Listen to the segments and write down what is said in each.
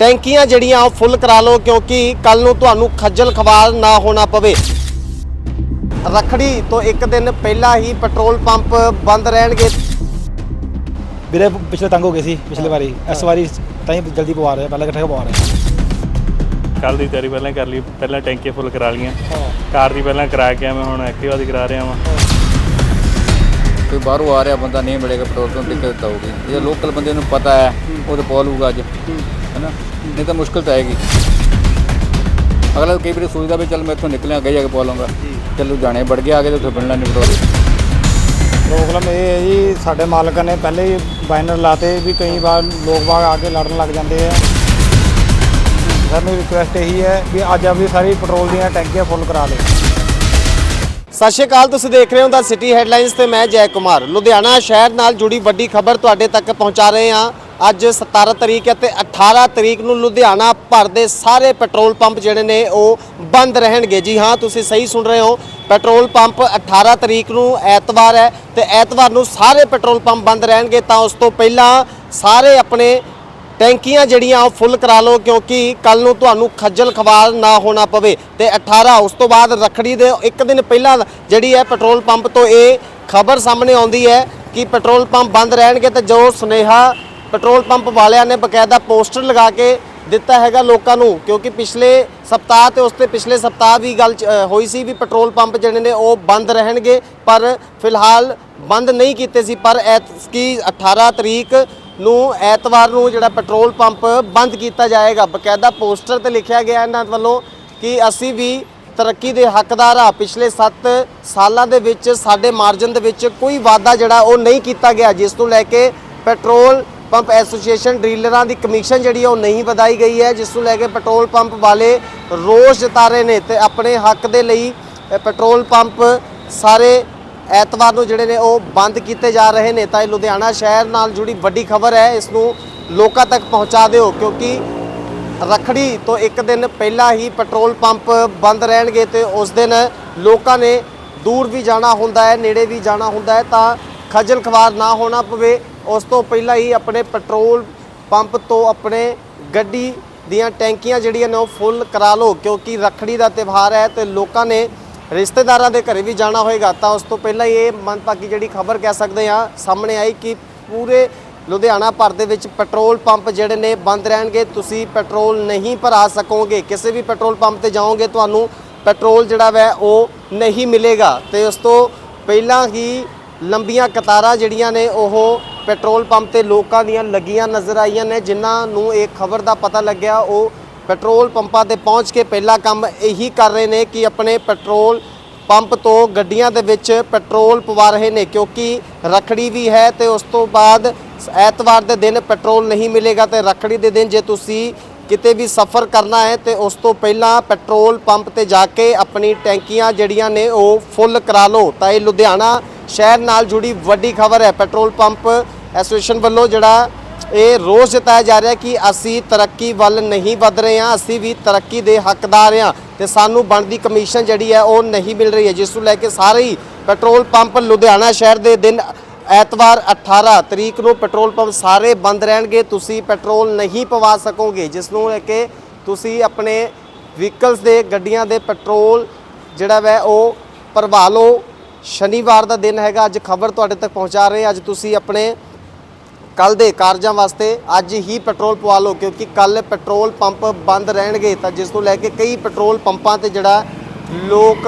ਟੈਂਕੀਆਂ ਜਿਹੜੀਆਂ ਉਹ ਫੁੱਲ ਕਰਾ ਲਓ ਕਿਉਂਕਿ ਕੱਲ ਨੂੰ ਤੁਹਾਨੂੰ ਖੱਜਲ ਖਵਾਰ ਨਾ ਹੋਣਾ ਪਵੇ। ਰਖੜੀ ਤੋਂ ਇੱਕ ਦਿਨ ਪਹਿਲਾਂ ਹੀ ਪੈਟਰੋਲ ਪੰਪ ਬੰਦ ਰਹਿਣਗੇ। ਵੀਰੇ ਪਿਛਲੇ ਤੰਗ ਹੋ ਗਏ ਸੀ ਪਿਛਲੇ ਵਾਰੀ। ਇਸ ਵਾਰੀ ਤਾਂ ਹੀ ਜਲਦੀ ਪਵਾ ਰਹੇ ਆ, ਪਹਿਲਾਂ ਇਕੱਠੇ ਪਵਾ ਰਹੇ ਆ। ਕੱਲ ਦੀ ਤਿਆਰੀ ਪਹਿਲਾਂ ਕਰ ਲਈ ਪਹਿਲਾਂ ਟੈਂਕੀਆਂ ਫੁੱਲ ਕਰਾ ਲਈਆਂ। ਕਾਰ ਦੀ ਪਹਿਲਾਂ ਕਰਾ ਕੇ ਆ ਮੈਂ ਹੁਣ ਐਕਟਿਵਾ ਦੀ ਕਰਾ ਰਿਹਾ ਵਾਂ। ਕੋਈ ਬਾਹਰੋਂ ਆ ਰਿਹਾ ਬੰਦਾ ਨਹੀਂ ਮਿਲੇਗਾ ਪੈਟਰੋਲ ਤੋਂ ਦਿੱਕਤ ਆਊਗੀ ਜੇ ਲੋਕਲ ਬੰਦੇ ਨੂੰ ਪਤਾ ਹੈ ਉਹ ਤਾਂ ਪਾ ਲਊਗਾ ਅੱਜ। ਹੈਨਾ? ਨਹੀਂ ਤਾਂ ਮੁਸ਼ਕਲ ਤਾਂ ਆਏਗੀ ਅਗਲਾ ਕਈ ਵਾਰੀ ਸੋਚਦਾ ਵੀ ਚੱਲ ਮੈਂ ਇੱਥੋਂ ਨਿਕਲਿਆ ਅੱਗੇ ਜਾ ਕੇ ਪਾ ਲਵਾਂਗਾ ਚੱਲੂ ਜਾਣੇ ਵੜ ਗਿਆ ਅੱਗੇ ਤਾਂ ਉੱਥੇ ਬਣਨਾ ਨਹੀਂ ਪੈਟਰੋਲ ਪ੍ਰੋਬਲਮ ਇਹ ਹੈ ਜੀ ਸਾਡੇ ਮਾਲਕਾਂ ਨੇ ਪਹਿਲੇ ਹੀ ਬਾਈਨਰ ਲਾਤੇ ਵੀ ਕਈ ਵਾਰ ਲੋਕ ਬਾਗ ਆ ਕੇ ਲੜਨ ਲੱਗ ਜਾਂਦੇ ਆ। ਸਾਨੂੰ ਰਿਕੁਐਸਟ ਇਹੀ ਹੈ ਵੀ ਅੱਜ ਆਪਣੀ ਸਾਰੀ ਪੈਟਰੋਲ ਦੀਆਂ ਟੈਂਕੀਆਂ ਫੁੱਲ ਕਰਾ ਲਓ। ਸਤਿ ਸ਼੍ਰੀ ਅਕਾਲ ਤੁਸੀਂ ਦੇਖ ਰਹੇ ਹੋ ਦਾ ਸਿਟੀ ਹੈਡਲਾਈਨਸ ਤੇ ਮੈਂ ਜੈ ਕੁਮਾਰ। ਲੁਧਿਆਣਾ ਸ਼ਹਿਰ ਨਾਲ ਜੁੜੀ ਵੱਡੀ ਖਬਰ ਤੁਹਾਡੇ ਤੱਕ ਪਹੁੰਚਾ ਰਹੇ ਹਾਂ। ਅੱਜ 17 ਤਰੀਕ ਹੈ ਤੇ 18 ਤਰੀਕ ਨੂੰ ਲੁਧਿਆਣਾ ਭਰ ਦੇ ਸਾਰੇ ਪੈਟਰੋਲ ਪੰਪ ਜਿਹੜੇ ਨੇ ਉਹ ਬੰਦ ਰਹਿਣਗੇ। ਜੀ ਹਾਂ, ਤੁਸੀਂ ਸਹੀ ਸੁਣ ਰਹੇ ਹੋ। ਪੈਟਰੋਲ ਪੰਪ 18 ਤਰੀਕ ਨੂੰ ਐਤਵਾਰ ਹੈ ਤੇ ਐਤਵਾਰ ਨੂੰ ਸਾਰੇ ਪੈਟਰੋਲ ਪੰਪ ਬੰਦ ਰਹਿਣਗੇ ਤਾਂ ਉਸ ਤੋਂ ਪਹਿਲਾਂ ਸਾਰੇ ਆਪਣੇ ਟੈਂਕੀਆਂ ਜਿਹੜੀਆਂ ਉਹ ਫੁੱਲ ਕਰਾ ਲਓ ਕਿਉਂਕਿ ਕੱਲ ਨੂੰ ਤੁਹਾਨੂੰ ਖੱਜਲ ਖਵਾਰ ਨਾ ਹੋਣਾ ਪਵੇ। ਤੇ 18 ਉਸ ਤੋਂ ਬਾਅਦ ਰਖੜੀ ਦੇ ਇੱਕ ਦਿਨ ਪਹਿਲਾਂ ਜਿਹੜੀ ਹੈ ਪੈਟਰੋਲ ਪੰਪ ਤੋਂ ਇਹ ਖਬਰ ਸਾਹਮਣੇ ਆਉਂਦੀ ਹੈ ਕਿ ਪੈਟਰੋਲ ਪੰਪ ਬੰਦ ਰਹਿਣਗੇ ਤੇ ਜੋ ਸੁਨੇਹਾ ਪੈਟਰੋਲ ਪੰਪ ਵਾਲਿਆਂ ਨੇ ਬਕਾਇਦਾ ਪੋਸਟਰ ਲਗਾ ਕੇ ਦਿੱਤਾ ਹੈਗਾ ਲੋਕਾਂ ਨੂੰ, ਕਿਉਂਕਿ ਪਿਛਲੇ ਸਪਤਾਹ ਤੇ ਉਸ ਤੇ ਪਿਛਲੇ ਸਪਤਾਹ ਵੀ ਗੱਲ ਚ- ਹੋਈ ਸੀ ਵੀ ਪੈਟਰੋਲ ਪੰਪ ਜਿਹੜੇ ਨੇ ਉਹ ਬੰਦ ਰਹਿਣਗੇ, ਪਰ ਫਿਲਹਾਲ ਬੰਦ ਨਹੀਂ ਕੀਤੇ ਸੀ, ਪਰ ਐਤਕੀ 18 ਤਰੀਕ ਨੂੰ, ਐਤਵਾਰ ਨੂੰ ਜਿਹੜਾ ਪੈਟਰੋਲ ਪੰਪ ਬੰਦ ਕੀਤਾ ਜਾਏਗਾ, ਬਕਾਇਦਾ ਪੋਸਟਰ ਤੇ ਲਿਖਿਆ ਗਿਆ ਇਹਨਾਂ ਵੱਲੋਂ ਕਿ ਅਸੀਂ ਵੀ ਤਰੱਕੀ ਦੇ ਹੱਕਦਾਰ ਆ। ਪਿਛਲੇ 7 ਸਾਲਾਂ ਦੇ ਵਿੱਚ, ਸਾਡੇ ਮਾਰਜਨ ਦੇ ਵਿੱਚ ਕੋਈ ਵਾਅਦਾ ਜਿਹੜਾ ਉਹ ਨਹੀਂ ਕੀਤਾ ਗਿਆ, ਜਿਸ ਨੂੰ ਲੈ ਕੇ ਪੈਟਰੋਲ ਪੰਪ ਐਸੋਸੀਏਸ਼ਨ ਡੀਲਰਾਂ ਦੀ ਕਮਿਸ਼ਨ ਜਿਹੜੀ ਆ ਉਹ ਨਹੀਂ ਵਧਾਈ ਗਈ ਹੈ, ਜਿਸ ਨੂੰ ਲੈ ਕੇ ਪੈਟਰੋਲ ਪੰਪ ਵਾਲੇ ਰੋਸ ਜਤਾ ਰਹੇ ਨੇ ਤੇ ਆਪਣੇ ਹੱਕ ਦੇ ਲਈ ਪੈਟਰੋਲ ਪੰਪ ਸਾਰੇ ਐਤਵਾਰ ਨੂੰ ਜਿਹੜੇ ਨੇ ਉਹ ਬੰਦ ਕੀਤੇ ਜਾ ਰਹੇ ਨੇ। ਤਾਂ ਇਹ ਲੁਧਿਆਣਾ ਸ਼ਹਿਰ ਨਾਲ ਜੁੜੀ ਵੱਡੀ ਖਬਰ ਹੈ, ਇਸ ਨੂੰ ਲੋਕਾਂ ਤੱਕ ਪਹੁੰਚਾ ਦਿਓ, ਕਿਉਂਕਿ ਰਖੜੀ ਤੋਂ ਇੱਕ ਦਿਨ ਪਹਿਲਾਂ ਹੀ ਪੈਟਰੋਲ ਪੰਪ ਬੰਦ ਰਹਿਣਗੇ ਤੇ ਉਸ ਦਿਨ ਲੋਕਾਂ ਨੇ ਦੂਰ ਵੀ ਜਾਣਾ ਹੁੰਦਾ ਹੈ, ਨੇੜੇ ਵੀ ਜਾਣਾ ਹੁੰਦਾ ਹੈ, ਤਾਂ ਖੱਜਲ ਖਵਾਰ ਨਾ ਹੋਣਾ ਪਵੇ, ਉਸ ਤੋਂ ਪਹਿਲਾਂ ਹੀ ਆਪਣੇ ਪੈਟਰੋਲ ਪੰਪ ਤੋਂ ਆਪਣੇ ਗੱਡੀ ਦੀਆਂ ਟੈਂਕੀਆਂ ਜਿਹੜੀਆਂ ਨੇ ਉਹ ਫੁੱਲ ਕਰਾ ਲਓ, ਕਿਉਂਕਿ ਰੱਖੜੀ ਦਾ ਤਿਉਹਾਰ ਹੈ ਤੇ ਲੋਕਾਂ ਨੇ ਰਿਸ਼ਤੇਦਾਰਾਂ ਦੇ ਘਰੇ ਵੀ ਜਾਣਾ ਹੋਏਗਾ, ਤਾਂ ਉਸ ਤੋਂ ਪਹਿਲਾਂ ਹੀ ਇਹ ਮੰਦਭਾਗੀ ਜਿਹੜੀ ਖਬਰ ਕਹਿ ਸਕਦੇ ਆ ਸਾਹਮਣੇ ਆਈ ਕਿ ਪੂਰੇ ਲੁਧਿਆਣਾ ਭਰ ਦੇ ਵਿੱਚ ਪੈਟਰੋਲ ਪੰਪ ਜਿਹੜੇ ਨੇ ਬੰਦ ਰਹਿਣਗੇ, ਤੁਸੀਂ ਪੈਟਰੋਲ ਨਹੀਂ ਭਰਾ ਸਕੋਗੇ, ਕਿਸੇ ਵੀ ਪੈਟਰੋਲ ਪੰਪ ਤੇ ਜਾਓਗੇ, ਤੁਹਾਨੂੰ ਪੈਟਰੋਲ ਜਿਹੜਾ ਵੈ ਉਹ ਨਹੀਂ ਮਿਲੇਗਾ, ਤੇ ਉਸ ਤੋਂ ਪਹਿਲਾਂ ਹੀ ਲੰਬੀਆਂ ਕਤਾਰਾਂ ਜਿਹੜੀਆਂ ਨੇ ਉਹ ਪੈਟਰੋਲ ਪੰਪ ਤੇ ਲੋਕਾਂ ਦੀਆਂ ਲੱਗੀਆਂ ਨਜ਼ਰ ਆਈਆਂ ਨੇ, ਜਿਨ੍ਹਾਂ ਨੂੰ ਇਹ ਖਬਰ ਦਾ ਪਤਾ ਲੱਗਿਆ, ਉਹ ਪੈਟਰੋਲ ਪੰਪਾਂ ਤੇ ਪਹੁੰਚ ਕੇ ਪਹਿਲਾ ਕੰਮ ਇਹੀ ਕਰ ਰਹੇ ਨੇ ਕਿ ਆਪਣੇ ਪੈਟਰੋਲ ਪੰਪ ਤੋਂ ਗੱਡੀਆਂ ਦੇ ਵਿੱਚ ਪੈਟਰੋਲ ਪਵਾ ਰਹੇ ਨੇ, ਕਿਉਂਕਿ ਰਖੜੀ ਵੀ ਹੈ ਤੇ ਉਸ ਤੋਂ ਬਾਅਦ ਐਤਵਾਰ ਦੇ ਦਿਨ ਪੈਟਰੋਲ ਨਹੀਂ ਮਿਲੇਗਾ ਤੇ ਰਖੜੀ ਦੇ ਦਿਨ ਜੇ ਤੁਸੀਂ ਕਿਤੇ ਵੀ ਸਫ਼ਰ ਕਰਨਾ ਹੈ ਤੇ ਉਸ ਤੋਂ ਪਹਿਲਾਂ ਪੈਟਰੋਲ ਪੰਪ ਤੇ ਜਾ ਕੇ ਆਪਣੀ ਟੈਂਕੀਆਂ ਜਿਹੜੀਆਂ ਨੇ ਉਹ ਫੁੱਲ ਕਰਾ ਲਓ। ਤਾਂ ਇਹ ਲੁਧਿਆਣਾ ਸ਼ਹਿਰ ਨਾਲ ਜੁੜੀ ਵੱਡੀ ਖਬਰ ਹੈ। ਪੈਟਰੋਲ ਪੰਪ ਐਸੋਸੀਏਸ਼ਨ ਵੱਲੋਂ ਜਿਹੜਾ ਇਹ ਰੋਸ ਜਤਾਇਆ ਜਾ ਰਿਹਾ ਕਿ ਅਸੀਂ ਤਰੱਕੀ ਵੱਲ ਨਹੀਂ ਵਧ ਰਹੇ ਹਾਂ, ਅਸੀਂ ਵੀ ਤਰੱਕੀ ਦੇ ਹੱਕਦਾਰ ਹਾਂ ਤੇ ਸਾਨੂੰ ਬਣਦੀ ਕਮਿਸ਼ਨ ਜਿਹੜੀ ਹੈ ਉਹ ਨਹੀਂ ਮਿਲ ਰਹੀ ਹੈ, ਜਿਸ ਨੂੰ ਲੈ ਕੇ ਸਾਰੇ ਹੀ ਪੈਟਰੋਲ ਪੰਪ ਲੁਧਿਆਣਾ ਸ਼ਹਿਰ ਦੇ ਦਿਨ ਐਤਵਾਰ 18 ਤਰੀਕ ਨੂੰ ਪੈਟਰੋਲ ਪੰਪ ਸਾਰੇ ਬੰਦ ਰਹਿਣਗੇ, ਤੁਸੀਂ ਪੈਟਰੋਲ ਨਹੀਂ ਪਵਾ ਸਕੋਗੇ, ਜਿਸ ਨੂੰ ਲੈ ਕੇ ਤੁਸੀਂ ਆਪਣੇ ਵਹੀਕਲਸ ਦੇ, ਗੱਡੀਆਂ ਦੇ ਪੈਟਰੋਲ ਜਿਹੜਾ ਵੈ ਉਹ ਭਰਵਾ ਲਓ। ਸ਼ਨੀਵਾਰ ਦਾ ਦਿਨ ਹੈਗਾ, ਅੱਜ ਖਬਰ ਤੁਹਾਡੇ ਤੱਕ ਪਹੁੰਚਾ ਰਹੇ ਅੱਜ ਤੁਸੀਂ ਆਪਣੇ ਕੱਲ ਦੇ ਕਾਰਜਾਂ ਵਾਸਤੇ ਅੱਜ ਹੀ ਪੈਟਰੋਲ ਪਵਾ ਲਓ, ਕਿਉਂਕਿ ਕੱਲ ਪੈਟਰੋਲ ਪੰਪ ਬੰਦ ਰਹਿਣਗੇ। ਤਾਂ ਜਿਸ ਤੋਂ ਲੈ ਕੇ ਕਈ ਪੈਟਰੋਲ ਪੰਪਾਂ ਤੇ ਜਿਹੜਾ ਲੋਕ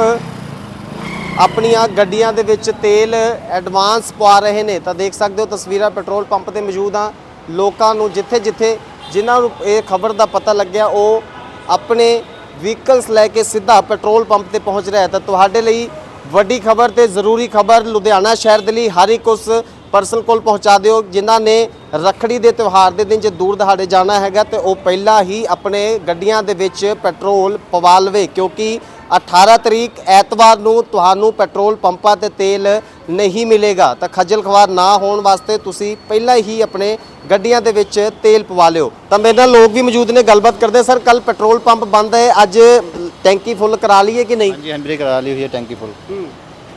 ਆਪਣੀਆਂ ਗੱਡੀਆਂ ਦੇ ਵਿੱਚ ਤੇਲ ਐਡਵਾਂਸ ਪਵਾ ਰਹੇ ਨੇ। ਤਾਂ ਦੇਖ ਸਕਦੇ ਹੋ, ਤਸਵੀਰਾਂ ਪੈਟਰੋਲ ਪੰਪ ਤੇ ਮੌਜੂਦ ਆ। ਲੋਕਾਂ ਨੂੰ ਜਿੱਥੇ ਜਿੱਥੇ ਜਿਨ੍ਹਾਂ ਨੂੰ ਇਹ ਖਬਰ ਦਾ ਪਤਾ ਲੱਗਿਆ, ਉਹ ਆਪਣੇ ਵਹੀਕਲਸ ਲੈ ਕੇ ਸਿੱਧਾ ਪੈਟਰੋਲ ਪੰਪ ਤੇ ਪਹੁੰਚ ਰਿਹਾ ਤਾਂ ਤੁਹਾਡੇ ਲਈ ਵੱਡੀ ਖਬਰ ਤੇ ਜ਼ਰੂਰੀ ਖਬਰ ਲੁਧਿਆਣਾ ਸ਼ਹਿਰ ਦੇ ਲਈ ਹਰ ਇੱਕ ਉਸ ਪਰਸਨ ਕੋਲ ਪਹੁੰਚਾ ਦਿਓ, ਜਿਨ੍ਹਾਂ ਨੇ ਰੱਖੜੀ ਦੇ ਤਿਉਹਾਰ ਦੇ ਦਿਨ ਜੇ ਦੂਰ ਦਹਾੜੇ ਜਾਣਾ ਹੈਗਾ ਤੇ ਉਹ ਪਹਿਲਾਂ ਹੀ ਆਪਣੇ ਗੱਡੀਆਂ ਦੇ ਵਿੱਚ ਪੈਟਰੋਲ ਪਵਾ ਲਵੇ ਕਿਉਂਕਿ 18 ਤਰੀਕ ਐਤਵਾਰ ਨੂੰ ਤੁਹਾਨੂੰ ਪੈਟਰੋਲ ਪੰਪਾਂ ਤੇ ਤੇਲ ਨਹੀਂ ਮਿਲੇਗਾ। ਤਾਂ ਖੱਜਲ ਖਵਾਰ ਨਾ ਹੋਣ ਵਾਸਤੇ ਤੁਸੀਂ ਪਹਿਲਾਂ ਹੀ ਆਪਣੇ ਗੱਡੀਆਂ ਦੇ ਵਿੱਚ ਤੇਲ ਪਵਾ ਲਿਓ। ਤਾਂ ਮੇਰੇ ਨਾਲ ਲੋਕ ਵੀ ਮੌਜੂਦ ਨੇ, ਗੱਲਬਾਤ ਕਰਦੇ ਸਰ ਕੱਲ ਪੈਟਰੋਲ ਪੰਪ ਬੰਦ ਹੈ। ਅੱਜ ਟੈਂਕੀ ਫੁੱਲ ਕਰਾ ਲਈਏ ਕਿ ਨਹੀਂ? ਹਾਂਜੀ ਹਾਂਜੀ ਕਰਾ ਲਈ ਹੋਈ ਹੈ ਟੈਂਕੀ ਫੁੱਲ।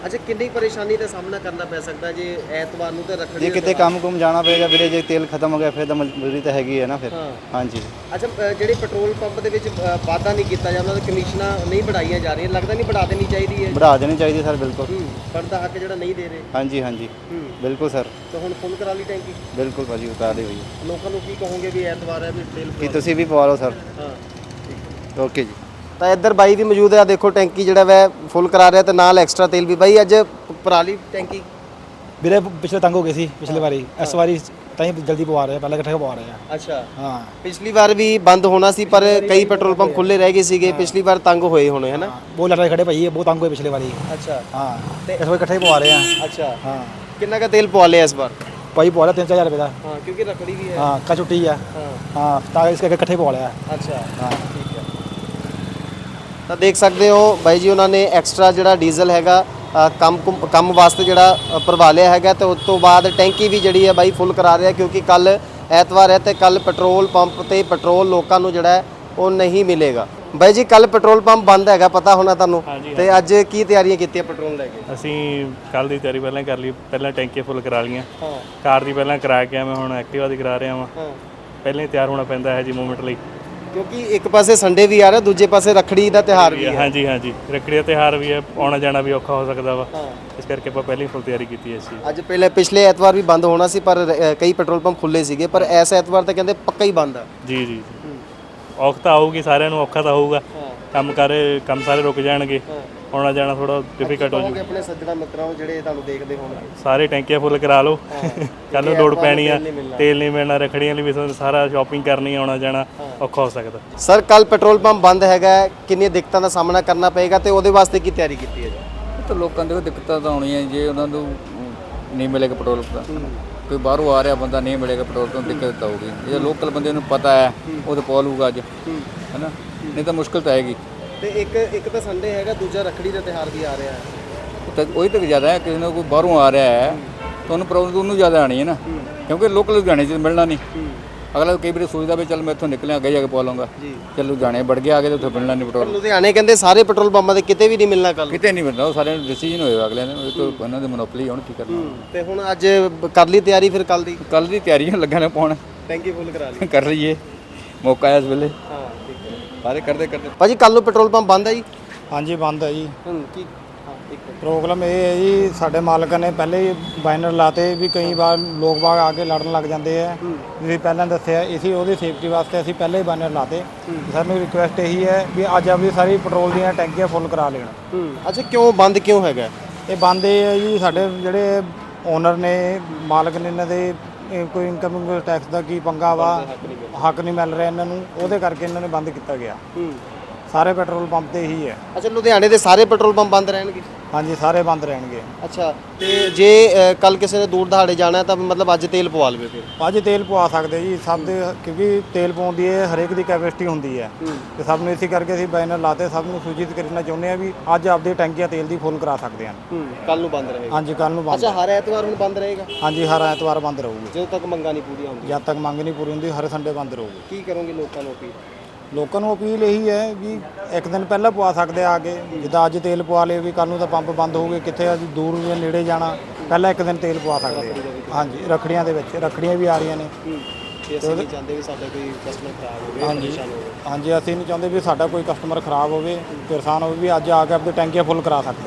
ਅੱਛਾ ਕਿੰਨੀ ਪਰੇਸ਼ਾਨੀ ਦਾ ਸਾਹਮਣਾ ਕਰਨਾ ਪੈ ਸਕਦਾ ਜੇ ਐਤਵਾਰ ਨੂੰ ਤੇ ਰੱਖੜੀ ਜੇ ਦਾ ਕਿਤੇ ਕੰਮ ਕੁਮ ਜਾਣਾ ਪਏਗਾ ਵੀਰੇ ਜੇ ਤੇਲ ਖਤਮ ਹੋ ਗਿਆ ਫਿਰ ਤਾਂ ਮਜਬੂਰੀ ਤਾਂ ਹੈਗੀ ਹੈ ਨਾ ਫਿਰ। ਹਾਂ। ਹਾਂਜੀ। ਅੱਛਾ ਅ, ਜਿਹੜੇ ਪੈਟਰੋਲ ਪੰਪ ਦੇ ਵਿੱਚ ਅ, ਵਾਧਾ ਨਹੀਂ ਕੀਤਾ ਜਾਂਦਾ ਉਹਨਾਂ ਕਮਿਸ਼ਨਾਂ ਨਹੀਂ ਵਧਾਈਆਂ ਜਾ ਰਹੀਆਂ। ਲੱਗਦਾ ਨਹੀਂ ਵਧਾ ਦੇਣੀ ਚਾਹੀਦੀ ਹੈ। ਵਧਾ ਦੇਣੀ ਚਾਹੀਦੀ ਸਰ ਬਿਲਕੁਲ। ਹੂੰ ਬਣਦਾ ਹੱਕ ਜਿਹੜਾ ਨਹੀਂ ਦੇ ਰਹੇ। ਹਾਂਜੀ ਹਾਂਜੀ। ਹੂੰ। ਬਿਲਕੁਲ ਸਰ। ਤਾਂ ਹੁਣ ਫੁੱਲ ਕਰਾ ਲਈ ਟੈਂਕੀ? ਬਿਲਕੁਲ ਭਾਜੀ ਉਤਾਰ ਦੇ ਹੋਈ ਲੋਕਾਂ ਨੂੰ ਕੀ ਕਹੋਗੇ ਵੀ ਐਤਵਾਰ ਹੈ ਵੀ ਤੇਲ ਕੀ ਤੁਸੀਂ ਵੀ ਪਵਾ ਲਓ ਸਰ। ਹਾਂ। ਓਕੇ ਜੀ। ਤਾਂ ਇੱਧਰ ਬਾਈ ਵੀ ਮੌਜੂਦ ਹੈ। ਆਹ ਦੇਖੋ ਟੈਂਕੀ ਜਿਹੜਾ ਵੈ ਫੁੱਲ ਕਰਾ ਰਿਹਾ ਤੇ ਨਾਲ ਐਕਸਟਰਾ ਤੇਲ ਵੀ। ਬਾਈ ਅੱਜ ਪਰਾਲੀ ਟੈਂਕੀ? ਵੀਰੇ ਪਿਛਲੇ ਤੰਗ ਹੋ ਗਏ ਸੀ ਪਿਛਲੀ ਵਾਰੀ। ਇਸ ਵਾਰੀ ਤਾਂ ਹੀ ਜਲਦੀ ਪਵਾ ਰਹੇ ਆ ਪਹਿਲਾਂ ਇਕੱਠੇ ਪਵਾ ਰਹੇ ਆ। ਅੱਛਾ। ਹਾਂ। ਪਿਛਲੀ ਵਾਰ ਵੀ ਬੰਦ ਹੋਣਾ ਸੀ ਪਰ ਕਈ ਪੈਟਰੋਲ ਪੰਪ ਖੁੱਲੇ ਰਹਿ ਗਏ ਸੀਗੇ। ਪਿਛਲੀ ਵਾਰ ਤੰਗ ਹੋਏ ਹੋਣੇ ਹੈ। ਨਾ ਬਹੁਤ ਲੜਾਈ ਖੜੇ ਭਾਈ ਬਹੁਤ ਤੰਗ ਹੋਏ ਪਿਛਲੇ ਵਾਰੀ। ਅੱਛਾ। ਹਾਂ। ਇਸ ਵਾਰੀ ਇਕੱਠੇ ਪਵਾ ਰਹੇ ਆ। ਅੱਛਾ। ਹਾਂ। ਕਿੰਨਾ ਕਾ ਤੇਲ ਪਵਾ ਲਿਆ ਇਸ ਵਾਰ? ਭਾਈ ਪਵਾ ਲਿਆ 3-4000 ਰੁਪਏ ਦਾ। ਹਾਂ ਕਿਉਂਕਿ ਰੱਖੜੀ ਵੀ ਹੈ। ਹਾਂ ਕਾ ਛੁੱਟੀ ਆ। ਹਾਂ। ਹਾਂ ਤਾਂ ਇਸ ਕਰਕੇ ਇਕੱਠੇ ਪਵਾ ਲਿਆ। ਅੱਛਾ। ਹੈ। ਤਾਂ ਦੇਖ ਸਕਦੇ ਹੋ ਬਾਈ ਜੀ ਉਹਨਾਂ ਨੇ ਐਕਸਟਰਾ ਜਿਹੜਾ ਡੀਜ਼ਲ ਹੈਗਾ ਕੰਮ ਕੁੰਮ- ਵਾਸਤੇ ਜਿਹੜਾ ਭਰਵਾ ਲਿਆ ਹੈਗਾ ਤੇ ਉਸ ਤੋਂ ਬਾਅਦ ਟੈਂਕੀ ਵੀ ਜਿਹੜੀ ਹੈ ਬਾਈ ਫੁੱਲ ਕਰਾ ਰਿਹਾ ਕਿਉਂਕਿ ਕੱਲ ਐਤਵਾਰ ਹੈ ਤੇ ਕੱਲ ਪੈਟਰੋਲ ਪੰਪ ਤੇ ਪੈਟਰੋਲ ਲੋਕਾਂ ਨੂੰ ਜਿਹੜਾ ਉਹ ਨਹੀਂ ਮਿਲੇਗਾ। ਬਾਈ ਜੀ ਕੱਲ ਪੈਟਰੋਲ ਪੰਪ ਬੰਦ ਹੈਗਾ ਪਤਾ ਹੋਣਾ ਤੁਹਾਨੂੰ? ਤੇ ਅੱਜ ਕੀ ਤਿਆਰੀਆਂ ਕੀਤੀਆਂ ਪੈਟਰੋਲ ਲੈ ਕੇ? ਅਸੀਂ ਕੱਲ ਦੀ ਤਿਆਰੀ ਪਹਿਲਾਂ ਕਰ ਲਈ ਪਹਿਲਾਂ ਟੈਂਕੀਆਂ ਫੁੱਲ ਕਰਾ ਹਾਂ। ਕਾਰ ਦੀ ਪਹਿਲਾਂ ਕਰਾ ਕੇ ਮੈਂ ਹੁਣ ਐਕਟਿਵਾ ਦੀ ਕਰਾ ਰਿਹਾ ਵਾਂ। ਹਾਂ। ਪਹਿਲਾਂ ਹੀ ਤਿਆਰ ਹੋਣਾ ਪੈਂਦਾ ਹੈ ਜੀ ਮੂਵਮੈਂਟ ਲਈ। ਕਿਉਂਕਿ ਇੱਕ ਪਾਸੇ ਸੰਡੇ ਵੀ ਆ ਰਿਹਾ ਦੂਜੇ ਪਾਸੇ ਰੱਖੜੀ ਦਾ ਤਿਉਹਾਰ ਵੀ ਹੈ ਹਾਂਜੀ ਹਾਂਜੀ। ਰੱਖੜੀ ਦਾ ਤਿਉਹਾਰ ਵੀ ਹੈ ਆਉਣਾ ਜਾਣਾ ਵੀ ਔਖਾ ਹੋ ਸਕਦਾ ਵਾ। ਇਸ ਕਰਕੇ ਆਪਾਂ ਪਹਿਲਾਂ ਹੀ ਫੁੱਲ ਤਿਆਰੀ ਕੀਤੀ ਹੈ ਇਸ ਦੀ। ਅੱਜ ਪਹਿਲੇ ਪਿਛਲੇ ਐਤਵਾਰ ਵੀ ਬੰਦ ਹੋਣਾ ਸੀ ਪਰ ਅ, ਕਈ ਪੈਟਰੋਲ ਪੰਪ ਖੁੱਲੇ ਸੀਗੇ ਪਰ ਐਸ ਐਤਵਾਰ ਤਾਂ ਕਹਿੰਦੇ ਪੱਕਾ ਹੀ ਬੰਦ ਆ। ਜੀ ਜੀ ਔਖ ਤਾਂ ਆਊਗੀ ਸਾਰਿਆਂ ਨੂੰ ਔਖਾ ਤਾਂ ਹੋਊਗਾ। ਕੰਮ ਕਰ ਕੰਮ ਸਾਰੇ ਰੁਕ ਜਾਣਗੇ। ਆਉਣਾ ਜਾਣਾ ਥੋੜਾ ਡਿਫਿਕਲਟ ਹੋ ਜੂ। ਆਪਣੇ ਸੱਜਣਾ ਮਿੱਤਰਾਂ ਨੂੰ ਜਿਹੜੇ ਤੁਹਾਨੂੰ ਦੇਖਦੇ ਹੋਣਗੇ। ਸਾਰੇ ਟੈਂਕੀਆਂ ਫੁੱਲ ਕਰਾ ਲਓ। ਕੱਲ ਨੂੰ ਲੋਡ ਪੈਣੀ ਆ। ਤੇਲ ਨਹੀਂ ਮਿਲਣਾ। ਰੱਖੜੀਆਂ ਲਈ ਵੀ ਤੁਹਾਨੂੰ ਸਾਰਾ ਸ਼ਾਪਿੰਗ ਕਰਨੀ ਆਉਣਾ ਜਾਣਾ ਔਖਾ ਹੋ ਸਕਦਾ। ਸਰ ਕੱਲ ਪੈਟਰੋਲ ਪੰਪ ਬੰਦ ਹੈਗਾ ਕਿੰਨੀਆਂ ਦਿੱਕਤਾਂ ਦਾ ਸਾਹਮਣਾ ਕਰਨਾ ਪਏਗਾ ਤੇ ਉਹਦੇ ਵਾਸਤੇ ਕੀ ਤਿਆਰੀ ਕੀਤੀ ਹੈ ਜੀ? ਤਾਂ ਲੋਕਾਂ ਦੇ ਦਿੱਕਤਾਂ ਤਾਂ ਆਉਣੀਆਂ ਜੇ ਉਹਨਾਂ ਨੂੰ ਨਹੀਂ ਮਿਲੇਗਾ ਪੈਟਰੋਲ ਦਾ ਕੋਈ ਬਾਹਰੋਂ ਆ ਰਿਹਾ ਬੰਦਾ ਨਹੀਂ ਮਿਲੇਗਾ ਪੈਟਰੋਲ ਤੋਂ ਦਿੱਕਤ ਤਾਂ ਆਊਗੀ। ਜੇ ਲੋਕਲ ਬੰਦੇ ਨੂੰ ਪਤਾ ਹੈ ਉਹ ਤਾਂ ਪਾ ਲੂਗਾ ਅੱਜ। ਹੈਨਾ? ਨਹੀਂ ਤਾਂ ਮੁਸ਼ਕਲ ਤਾਂ ਆਏਗੀ। ਤੇ ਇੱਕ ਇੱਕ ਤਾਂ ਸੰਡੇ ਹੈਗਾ ਦੂਜਾ ਰੱਖੜੀ ਦਾ ਤਿਉਹਾਰ ਵੀ ਆ ਰਿਹਾ ਹੈ। ਤਾਂ ਉਹੀ ਤਾਂ ਜ਼ਿਆਦਾ ਹੈ ਕਿਸੇ ਨੂੰ ਕੋਈ ਬਾਹਰੋਂ ਆ ਰਿਹਾ ਹੈ ਤਾਂ ਉਹਨੂੰ ਪ੍ਰੋਬਲਮ ਉਹਨੂੰ ਜ਼ਿਆਦਾ ਆਣੀ ਹੈ ਨਾ। ਕਿਉਂਕਿ ਲੋਕਲ ਲੁਧਿਆਣੇ 'ਚ ਮਿਲਣਾ ਨਹੀਂ। ਅਗਲਾ ਕਈ ਵਾਰੀ ਸੋਚਦਾ ਵੀ ਚੱਲ ਮੈਂ ਇੱਥੋਂ ਨਿਕਲਿਆ ਅੱਗੇ ਜਾ ਕੇ ਪਾ ਲਵਾਂਗਾ ਜੀ। ਚੱਲ ਲੁਧਿਆਣੇ ਵੜ ਗਿਆ ਆਗੇ ਤਾਂ ਉੱਥੇ ਮਿਲਣਾ ਨਹੀਂ ਪੈਟਰੋਲ ਲੁਧਿਆਣੇ ਕਹਿੰਦੇ ਸਾਰੇ ਪੈਟਰੋਲ ਪੰਪਾਂ ਤੇ ਕਿਤੇ ਵੀ ਨਹੀਂ ਮਿਲਣਾ ਕੱਲ ਕਿਤੇ ਨਹੀਂ ਮਿਲਦਾ ਉਹ ਸਾਰਿਆਂ ਨੂੰ ਡਿਸੀਜਨ ਹੋਏਗਾ ਅਗਲੇ ਨੇ ਉਹ ਤੋਂ ਉਹਨਾਂ ਦੇ ਮੋਨੋਪਲੀ ਹੁਣ ਕੀ ਕਰਨਾ। ਤੇ ਹੁਣ ਅੱਜ ਕਰ ਲਈ ਤਿਆਰੀ ਫਿਰ ਕੱਲ ਦੀ? ਕੱਲ ਦੀ ਤਿਆਰੀਆਂ ਲੱਗਾ ਨੇ ਪਾਉਣ। ਟੈਂਕੀ ਫੁੱਲ ਕਰਾ ਲਈ। ਕਰ ਲਈਏ ਮੌਕਾ ਹੈ ਇਸ ਵੇਲੇ। ਹੈ। ਸਾਰੇ ਕਰਦੇ ਕਰਦੇ। ਭਾਜੀ ਕੱਲ ਨੂੰ ਪੈਟਰੋਲ ਪੰਪ ਬੰਦ ਹੈ ਜੀ? ਹਾਂਜੀ ਬੰਦ ਹੈ ਜੀ। ਹੂੰ ਕੀ? ਹਾਂ ਇੱਕ ਮਿੰਟ। ਪ੍ਰੋਬਲਮ ਇਹ ਹੈ ਜੀ ਸਾਡੇ ਮਾਲਕ ਨੇ ਪਹਿਲੇ ਹੀ ਬਾਈਨਰ ਲਾਤੇ ਵੀ ਕਈ ਵਾਰ ਲੋਕ ਬਾਗ ਆ ਕੇ ਲੜਨ ਲੱਗ ਜਾਂਦੇ ਆ। ਤੁਸੀਂ ਪਹਿਲਾਂ ਦੱਸਿਆ ਇਸੀ ਉਹਦੀ ਸੇਫਟੀ ਵਾਸਤੇ ਅਸੀਂ ਪਹਿਲੇ ਹੀ ਬਾਈਨਰ ਲਾਤੇ। ਸਾਨੂੰ ਰਿਕੁਐਸਟ ਇਹੀ ਹੈ ਵੀ ਅੱਜ ਆਪਣੀ ਸਾਰੀ ਪੈਟਰੋਲ ਦੀਆਂ ਟੈਂਕੀਆਂ ਫੁੱਲ ਕਰਾ ਲੈਣ। ਹੂੰ। ਅੱਛਾ ਕਿਉਂ ਬੰਦ ਕਿਉਂ ਹੈਗਾ? ਇਹ ਬੰਦ ਹੈ ਜੀ ਸਾਡੇ ਜਿਹੜੇ ਓਨਰ ਨੇ ਮਾਲਕ ਨੇ ਇਹਨਾਂ ਦੇ ਇਹ ਕੋਈ ਇਨਕਮ ਟੈਕਸ ਦਾ ਕੀ ਪੰਗਾ ਵਾ ਹੱਕ ਨਹੀਂ ਮਿਲ ਰਿਹਾ ਇਹਨਾਂ ਨੂੰ ਉਹਦੇ ਕਰਕੇ ਇਹਨਾਂ ਨੇ ਬੰਦ ਕੀਤਾ ਗਿਆ। ਹੂੰ। ਸਾਰੇ ਪੈਟਰੋਲ ਪੰਪ ਤੇ ਇਹੀ ਹੈ। ਅੱਛਾ ਲੁਧਿਆਣੇ ਦੇ ਸਾਰੇ ਪੈਟਰੋਲ ਪੰਪ ਬੰਦ ਰਹਿਣਗੇ? ਹਾਂਜੀ ਸਾਰੇ ਬੰਦ ਰਹਿਣਗੇ। ਅੱਛਾ ਤੇ ਜੇ ਕੱਲ ਕਿਸੇ ਨੇ ਦੂਰ ਦਹਾੜੇ ਜਾਣਾ ਹੈ ਤਾਂ ਮਤਲਬ ਅੱਜ ਤੇਲ ਪਵਾ ਲਵੇ ਫਿਰ? ਅੱਜ ਤੇਲ ਪਵਾ ਸਕਦੇ ਜੀ ਸਭ ਦੇ ਕਿਉਂਕਿ ਤੇਲ ਪਾਉਣ ਦੀ ਇਹ ਹਰੇਕ ਦੀ ਕੈਪੈਸਿਟੀ ਹੁੰਦੀ ਹੈ। ਤੇ ਸਭ ਨੂੰ ਇਸੇ ਕਰਕੇ ਅਸੀਂ ਬੈਨਰ ਲਾਤੇ ਸਭ ਨੂੰ ਸੂਚਿਤ ਕਰਨਾ ਚਾਹੁੰਦੇ ਆ ਵੀ ਅੱਜ ਆਪਦੀ ਟੈਂਕੀਆਂ ਤੇਲ ਦੀ ਫੁੱਲ ਕਰਾ ਸਕਦੇ ਹਨ। ਕੱਲ ਨੂੰ ਬੰਦ ਰਹੇਗਾ। ਹਾਂਜੀ ਕੱਲ ਨੂੰ ਬੰਦ। ਅੱਛਾ ਹਰ ਐਤਵਾਰ ਹੁਣ ਬੰਦ ਰਹੇਗਾ? ਹਾਂਜੀ ਹਰ ਐਤਵਾਰ ਬੰਦ ਰਹੂਗੀ। ਜਦੋਂ ਤੱਕ ਮੰਗਾਂ ਨਹੀਂ ਪੂਰੀਆਂ ਹੁੰਦੀਆਂ। ਜਦ ਤੱਕ ਮੰਗ ਨਹੀਂ ਪੂਰੀ ਹੁੰਦੀ ਹਰ ਸੰਡੇ ਬੰਦ ਰਹੂਗੀ। ਕੀ ਕਰੋਗੇ ਲੋਕਾਂ ਨੂੰ ਕੀ ਲੋਕਾਂ ਨੂੰ ਅਪੀਲ ਇਹੀ ਹੈ ਵੀ ਇੱਕ ਦਿਨ ਪਹਿਲਾਂ ਪਵਾ ਸਕਦੇ ਆ ਕੇ ਜਿੱਦਾਂ ਅੱਜ ਤੇਲ ਪਵਾ ਲਏ ਵੀ ਕੱਲ ਨੂੰ ਤਾਂ ਪੰਪ ਬੰਦ ਹੋਊਗੇ ਕਿੱਥੇ ਅੱਜ ਦੂਰ ਜਾਂ ਨੇੜੇ ਜਾਣਾ। ਪਹਿਲਾਂ ਇੱਕ ਦਿਨ ਤੇਲ ਪਵਾ ਸਕਦੇ ਆ। ਹਾਂਜੀ ਰਖੜੀਆਂ ਦੇ ਵਿੱਚ। ਰਖੜੀਆਂ ਵੀ ਆ ਰਹੀਆਂ ਨੇ। ਹੂੰ। ਤੇ ਅਸੀਂ ਨਹੀਂ ਚਾਹੁੰਦੇ ਵੀ ਸਾਡਾ ਕੋਈ ਕਸਟਮਰ ਖਰਾਬ ਹੋਵੇ ਹਾਂਜੀ। ਪਰੇਸ਼ਾਨ ਹੋਵੇ। ਹਾਂਜੀ ਅਸੀਂ ਨਹੀਂ ਚਾਹੁੰਦੇ ਵੀ ਸਾਡਾ ਕੋਈ ਕਸਟਮਰ ਖਰਾਬ ਹੋਵੇ। ਪਰੇਸ਼ਾਨ ਹੋਵੇ ਵੀ ਅੱਜ ਆ ਕੇ ਆਪਣੀ ਟੈਂਕੀਆਂ ਫੁੱਲ ਕਰਾ ਸਕਦੇ